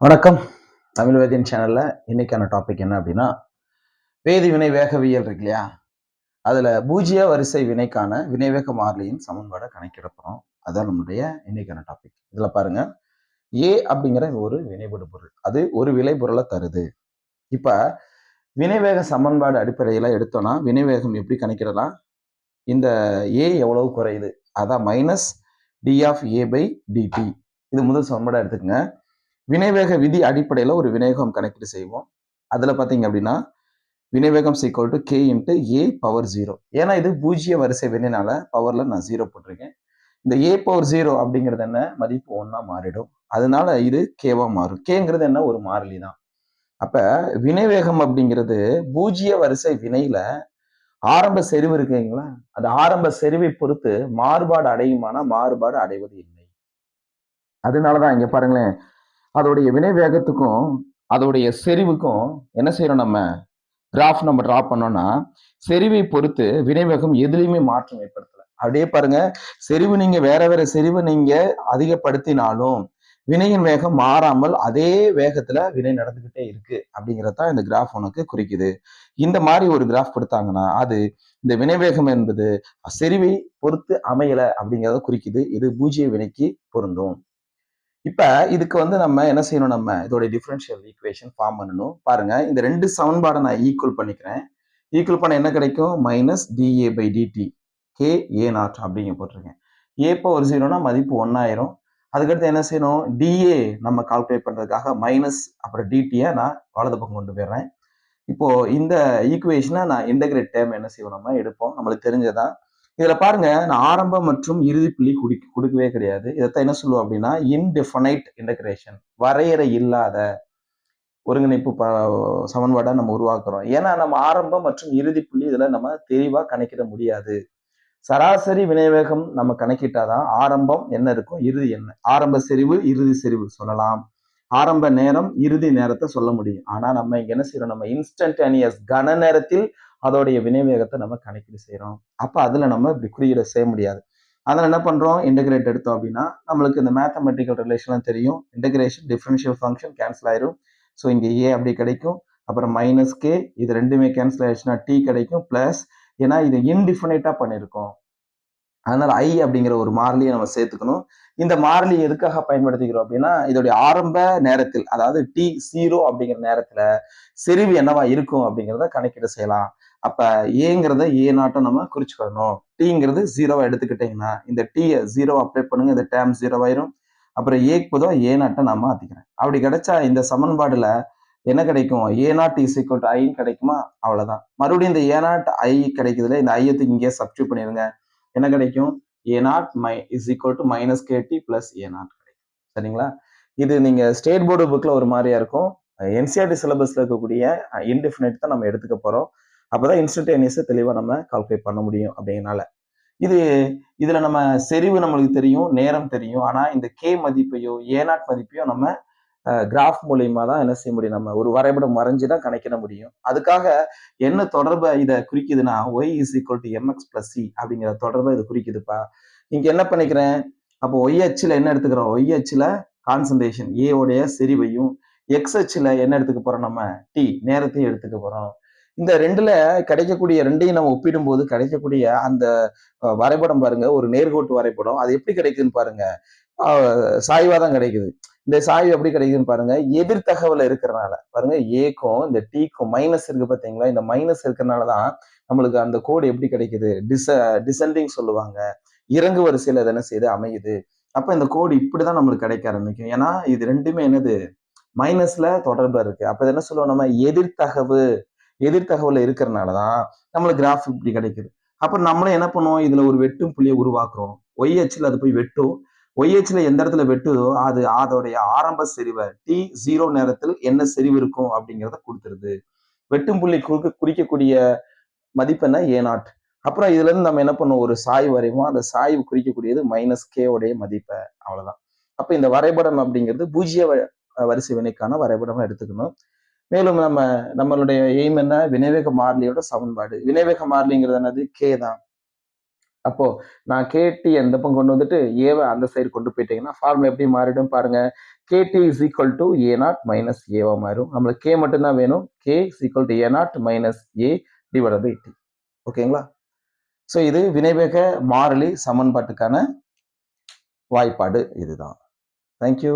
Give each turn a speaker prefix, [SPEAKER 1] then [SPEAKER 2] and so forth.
[SPEAKER 1] வணக்கம். தமிழ் வேதியின் சேனலில் இன்னைக்கான டாபிக் என்ன அப்படின்னா வேதி வினை வேகவியல் இருக்கு இல்லையா? அதில் பூஜ்ய வரிசை வினைக்கான வினைவேக மாறிலியின் சமன்பாடை கணக்கிட அதான் நம்முடைய இன்னைக்கான டாபிக் இதில் பாருங்க. ஏ அப்படிங்கிற ஒரு வினைபடு பொருள். அது ஒரு விளைபொருளை தருது. இப்போ வினைவேக சமன்பாடு அடிப்படையில் எடுத்தோம்னா வினைவேகம் எப்படி கணக்கிடலாம்? இந்த ஏ எவ்வளவு குறையுது? அதான் minus d of A by dt இது முதல் சமன்பாடாக எடுத்துக்கங்க. வினைவேக விதி அடிப்படையில் ஒரு வினைவேகம் கணக்கீடு செய்வோம். அதில் பார்த்தீங்க அப்படின்னா வினைவேகம் is equal to k into A power zero ஏன்னா இது பூஜ்ஜிய வரிசை வினைனால பவரில் நான் ஜீரோ போட்டிருக்கேன். இந்த ஏ பவர் ஜீரோ அப்படிங்கிறது என்ன? மதிப்பு ஒன்றா மாறிடும். அதனால இது கேவா மாறும். கேங்கிறது என்ன? ஒரு மாறிலி தான். அப்ப வினைவேகம் அப்படிங்கிறது பூஜ்ஜிய வரிசை வினையில ஆரம்ப செறிவு இருக்குங்களா அந்த ஆரம்ப செறிவை பொறுத்து மாறுபாடு அடையுமானா மாறுபாடு அடைவது இல்லை. அதனாலதான் இங்க பாருங்களேன் அதோடைய வினை வேகத்துக்கும் அதோடைய செறிவுக்கும் என்ன செய்யறோம் நம்ம? கிராஃப் நம்ம டிரா பண்ணோம்னா செறிவை பொறுத்து வினைவேகம் எதுலையுமே மாற்றம் ஏற்படுத்தல. அப்படியே பாருங்க. செறிவு நீங்க வேற வேற செறிவு நீங்க அதிகப்படுத்தினாலும் வினையின் வேகம் மாறாமல் அதே வேகத்துல வினை நடந்துகிட்டே இருக்கு அப்படிங்கறதான் இந்த கிராஃப் உனக்கு குறிக்குது. இந்த மாதிரி ஒரு கிராஃப் கொடுத்தாங்கன்னா அது இந்த வினைவேகம் என்பது செறிவை பொறுத்து அமையல அப்படிங்கிறத குறிக்குது. இது பூஜ்ய வினைக்கு பொருந்தும். இப்போ இதுக்கு வந்து நம்ம என்ன செய்யணும்? நம்ம இதோட டிஃபரன்ஷியல் ஈக்குவேஷன் ஃபார்ம் பண்ணணும். பாருங்க இந்த ரெண்டு சமன்பாடை நான் ஈக்குவல் பண்ணிக்கிறேன். ஈக்குவல் பண்ண என்ன கிடைக்கும்? Minus dA by dt k A naught அப்படிங்க போட்டிருக்கேன். ஏ பவர் ஜீரோனா மதிப்பு ஒன்றாயிரும் அதுக்கடுத்து என்ன செய்யணும்? டிஏ நம்ம கால்குலேட் பண்ணுறதுக்காக மைனஸ் அப்புறம் டிடியை நான் வலது பக்கம் கொண்டு போயிடுறேன். இப்போ இந்த ஈக்குவேஷனை நான் இன்டகிரேட் டேம் என்ன செய்வோம்? நம்ம எடுப்போம். நம்மளுக்கு தெரிஞ்சதான் இதுல பாருங்க நான் ஆரம்பம் மற்றும் இறுதி புள்ளி குடி கொடுக்கவே கிடையாது. இதைத்தான் என்ன சொல்லுவோம் அப்படின்னா இன்டெஃபனைட் இன்டகிரேஷன் வரையறை இல்லாத ஒருங்கிணைப்பு ப சமன்பாடை நம்ம உருவாக்குறோம். ஏன்னா நம்ம ஆரம்பம் மற்றும் இறுதி புள்ளி இதுல நம்ம தெளிவா கணக்கிட முடியாது. சராசரி வினைவேகம் நம்ம கணக்கிட்டாதான் ஆரம்பம் என்ன இருக்கும்? இறுதி என்ன? ஆரம்ப செறிவு இறுதி செறிவு சொல்லலாம். ஆரம்ப நேரம் இறுதி நேரத்தை சொல்ல முடியும். ஆனா நம்ம இங்க என்ன செய்யறோம்? நம்ம இன்ஸ்டன்டேனியஸ் கன நேரத்தில் அதோடைய வினைவேகத்தை நம்ம கணக்கீடு செய்கிறோம் அப்போ அதில் நம்ம இப்படி குறியீடு செய்ய முடியாது. அதில் என்ன பண்ணுறோம் இன்டகிரேட் எடுத்தோம் அப்படின்னா நம்மளுக்கு இந்த மேத்தமெட்டிக்கல் ரிலேஷன்லாம் தெரியும். இன்டகிரேஷன் டிஃப்ரென்ஷியல் ஃபங்க்ஷன் கேன்சல் ஆயிரும். ஸோ இங்கே ஏ அப்படி கிடைக்கும். அப்புறம் மைனஸ் கே இது ரெண்டுமே கேன்சல் ஆயிடுச்சுன்னா டி கிடைக்கும் ப்ளஸ் ஏன்னா இது இன்டிஃபினைட்டாக பண்ணியிருக்கோம் அதனால் ஐ அப்படிங்கிற ஒரு மாறிலியை நம்ம சேர்த்துக்கணும். இந்த மாறிலி எதுக்காக பயன்படுத்திக்கிறோம் அப்படின்னா இதோடைய ஆரம்ப நேரத்தில் அதாவது டி ஜீரோ அப்படிங்கிற நேரத்தில் செறிவு என்னவா இருக்கும் அப்படிங்கிறத கணக்கீடு செய்யலாம். அப்ப ஏங்கிறத ஏ நாட்டம் நம்ம குறிச்சுக்கணும். டீங்கிறது ஜீரோவா எடுத்துக்கிட்டீங்கன்னா இந்த டீயை ஜீரோ அப்ளை பண்ணுங்க இந்த டேம் ஜீரோ ஆயிரும் அப்புறம் ஏக்கு பொதுவாக ஏ நாட்டை நான் மாத்திக்கிறேன் அப்படி கிடைச்சா இந்த சமன்பாடுல என்ன கிடைக்கும்? A naught is equal to ஐன்னு கிடைக்குமா? அவ்வளவுதான். மறுபடியும் இந்த ஏ நாட் ஐ கிடைக்குதுல இந்த ஐயத்துக்கு இங்கே சப்ஸ்டியூட் பண்ணிருங்க. என்ன கிடைக்கும்? A naught my is equal to minus kt plus A naught கிடைக்கும். சரிங்களா? இது நீங்க ஸ்டேட் போர்டு புக்ல ஒரு மாதிரியா இருக்கும். என்சிஆர்டி சிலபஸ்ல இருக்கக்கூடிய இன்டிஃபினைட் தான் நம்ம எடுத்துக்க போறோம். அப்போதான் இன்ஸ்டன்டேனியஸை தெளிவாக நம்ம கால்குலேட் பண்ண முடியும் அப்படிங்கிறனால. இது இதுல நம்ம செறிவு நம்மளுக்கு தெரியும் நேரம் தெரியும். ஆனா இந்த கே மதிப்பையோ ஏநாட் மதிப்பையோ நம்ம கிராஃப் மூலியமா தான் என்ன செய்ய முடியும்? நம்ம ஒரு வரைபடம் வரைஞ்சி தான் கணக்கிட முடியும். அதுக்காக என்ன தொடர்பை இதை குறிக்குதுன்னா y is equal to mx plus c அப்படிங்கிற தொடர்பை இது குறிக்குதுப்பா. இங்க என்ன பண்ணிக்கிறேன்? அப்போ ஒய் அச்சில் என்ன எடுத்துக்கிறோம்? ஒய் அச்சில் கான்சன்ட்ரேஷன் ஏ உடைய செறிவையும் எக்ஸ் அச்சில் என்ன எடுத்துக்க போறோம் நம்ம? டி நேரத்தையும் எடுத்துக்க போறோம். இந்த ரெண்டுல கிடைக்கக்கூடிய ரெண்டையும் நம்ம ஒப்பிடும்போது கிடைக்கக்கூடிய அந்த வரைபடம் பாருங்க. ஒரு நேர்கோட்டு வரைபடம். அது எப்படி கிடைக்குதுன்னு பாருங்க. சாய்வா தான் கிடைக்குது. இந்த சாய்வு எப்படி கிடைக்குதுன்னு பாருங்க. எதிர் தகவல் இருக்கிறனால. பாருங்க. ஏக்கும் இந்த டீக்கும் மைனஸ் இருக்கு பாத்தீங்களா இந்த மைனஸ் இருக்கிறனால தான் நம்மளுக்கு அந்த கோடு எப்படி கிடைக்குது? டிச டிசெண்டிங் சொல்லுவாங்க. இறங்கு வரிசையில் அது என்ன செய்யுது அமையுது. அப்போ இந்த கோடு இப்படிதான் நம்மளுக்கு கிடைக்க ஆரம்பிக்கும். ஏன்னா இது ரெண்டுமே என்னது? மைனஸ்ல தொடர்பு இருக்கு. அப்ப என்ன சொல்லுவோம் நம்ம? எதிர்த்தகவு எதிர்த்தகவல் இருக்கிறனால தான் நம்மளுக்கு கிராஃப் இப்படி கிடைக்குது. அப்புறம் நம்மளும் என்ன பண்ணுவோம் இதுல ஒரு வெட்டும் புள்ளியை உருவாக்குறோம். ஒய் அச்சில் அது போய் வெட்டும். ஒய் எந்த இடத்துல வெட்டுதோ அது அதோடைய ஆரம்ப செறிவை டி ஜீரோ நேரத்தில் என்ன செறிவு இருக்கும் அப்படிங்கிறத கொடுத்துருது. வெட்டும் புள்ளி குறிக்க குறிக்கக்கூடிய மதிப்பெண்ண ஏ நாட் அப்புறம் இதுல இருந்து நம்ம என்ன பண்ணுவோம் ஒரு சாய்வு வரைவோம் அந்த சாய்வு குறிக்கக்கூடியது மைனஸ் கே உடைய மதிப்பை. அவ்வளவுதான். அப்ப இந்த வரைபடம் அப்படிங்கிறது பூஜ்ய வரிசை வினைக்கான வரைபடம் எடுத்துக்கணும். மேலும் நம்ம நம்மளுடைய எய்ம் என்ன? வினைவேக மாறிலியோட சமன்பாடு. வினைவேக மாறிலிங்கிறது என்னது? கே தான். அப்போ நான் கேடி எந்த பக்கம் கொண்டு வந்துட்டு ஏவை அந்த சைடு கொண்டு போயிட்டீங்கன்னா ஃபார்முலா எப்படி மாறிடும் பாருங்க. Kt is equal to A naught minus ஏவா மாறும். நம்மளுக்கு கே மட்டும்தான் வேணும். K is equal to A naught minus A divide by t ஓகேங்களா? ஸோ இது வினைவேக மாறிலி சமன்பாட்டுக்கான வாய்ப்பாடு இதுதான். தேங்க்யூ